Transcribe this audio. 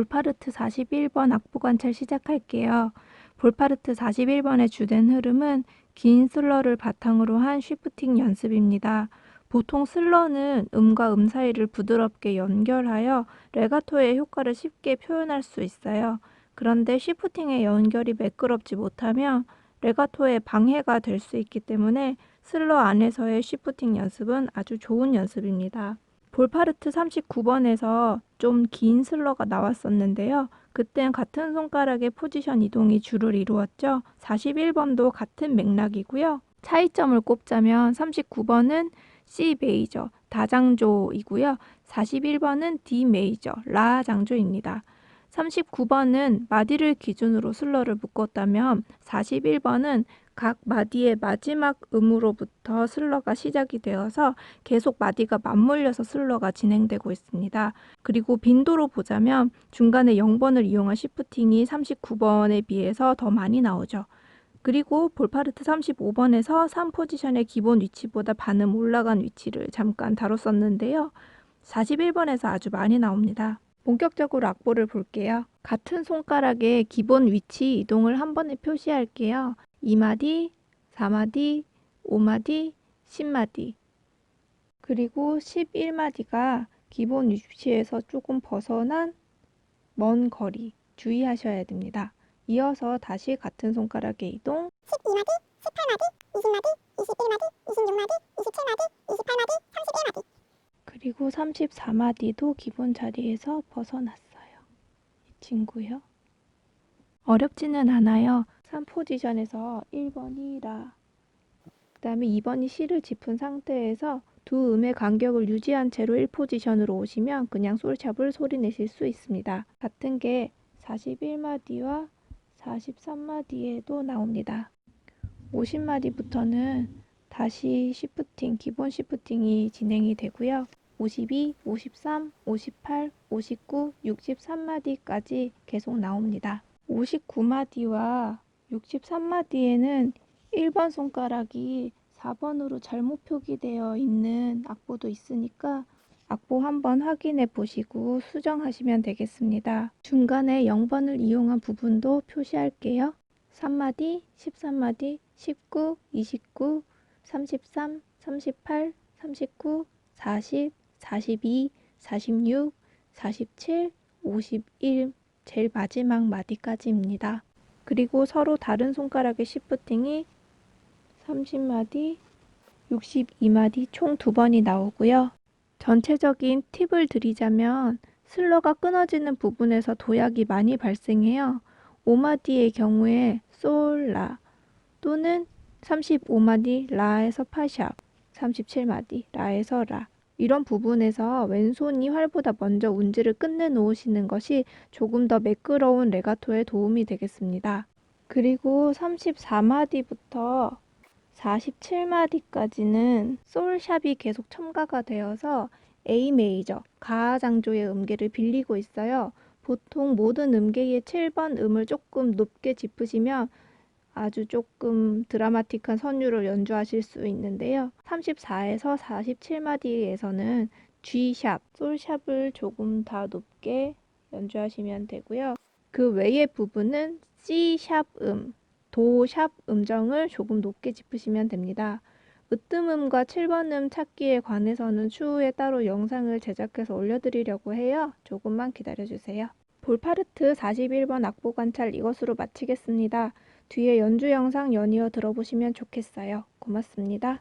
볼파르트 41번 악보 관찰 시작할게요. 볼파르트 41번의 주된 흐름은 긴 슬러를 바탕으로 한 쉬프팅 연습입니다. 보통 슬러는 음과 음 사이를 부드럽게 연결하여 레가토의 효과를 쉽게 표현할 수 있어요. 그런데 쉬프팅의 연결이 매끄럽지 못하면 레가토에 방해가 될 수 있기 때문에 슬러 안에서의 쉬프팅 연습은 아주 좋은 연습입니다. 볼파르트 39번에서 좀 긴 슬러가 나왔었는데요. 그땐 같은 손가락의 포지션 이동이 주를 이루었죠. 41번도 같은 맥락이고요. 차이점을 꼽자면 39번은 C 메이저, 다장조이고요. 41번은 D 메이저, 라 장조입니다. 39번은 마디를 기준으로 슬러를 묶었다면 41번은 각 마디의 마지막 음으로부터 슬러가 시작이 되어서 계속 마디가 맞물려서 슬러가 진행되고 있습니다. 그리고 빈도로 보자면 중간에 0번을 이용한 시프팅이 39번에 비해서 더 많이 나오죠. 그리고 볼파르트 35번에서 3 포지션의 기본 위치보다 반음 올라간 위치를 잠깐 다뤘었는데요. 41번에서 아주 많이 나옵니다. 본격적으로 악보를 볼게요. 같은 손가락의 기본 위치 이동을 한 번에 표시할게요. 2마디, 4마디, 5마디, 10마디. 그리고 11마디가 기본 위치에서 조금 벗어난 먼 거리 주의하셔야 됩니다. 이어서 다시 같은 손가락의 이동 12마디, 18마디, 20마디, 21마디, 26마디, 27마디, 28마디, 31마디. 그리고 34마디도 기본 자리에서 벗어났어요. 이 친구요. 어렵지는 않아요. 3 포지션에서 1번이 라, 그 다음에 2번이 시를 짚은 상태에서 두 음의 간격을 유지한 채로 1포지션으로 오시면 그냥 솔샵을 소리내실 수 있습니다. 같은 게 41마디와 43마디에도 나옵니다. 50마디부터는 다시 시프팅, 기본 시프팅이 진행이 되고요. 52, 53, 58, 59, 63마디까지 계속 나옵니다. 59마디와 63마디에는 1번 손가락이 4번으로 잘못 표기되어 있는 악보도 있으니까 악보 한번 확인해 보시고 수정하시면 되겠습니다. 중간에 0번을 이용한 부분도 표시할게요. 3마디, 13마디, 19, 29, 33, 38, 39, 40, 42, 46, 47, 51 제일 마지막 마디까지입니다. 그리고 서로 다른 손가락의 시프팅이 30마디, 62마디 총 두 번이 나오고요. 전체적인 팁을 드리자면 슬러가 끊어지는 부분에서 도약이 많이 발생해요. 5마디의 경우에 솔, 라 또는 35마디 라에서 파샵, 37마디 라에서 라 이런 부분에서 왼손이 활보다 먼저 운지를 끝내 놓으시는 것이 조금 더 매끄러운 레가토에 도움이 되겠습니다. 그리고 34마디부터 47마디까지는 솔샵이 계속 첨가가 되어서 A 메이저, 가장조의 음계를 빌리고 있어요. 보통 모든 음계의 7번 음을 조금 높게 짚으시면 아주 조금 드라마틱한 선율을 연주하실 수 있는데요. 34에서 47마디에서는 G샵, 솔샵을 조금 더 높게 연주하시면 되고요. 그 외의 부분은 C샵 음, 도샵 음정을 조금 높게 짚으시면 됩니다. 으뜸음과 7번 음 찾기에 관해서는 추후에 따로 영상을 제작해서 올려드리려고 해요. 조금만 기다려주세요. 볼파르트 41번 악보 관찰 이것으로 마치겠습니다. 뒤에 연주 영상 연이어 들어보시면 좋겠어요. 고맙습니다.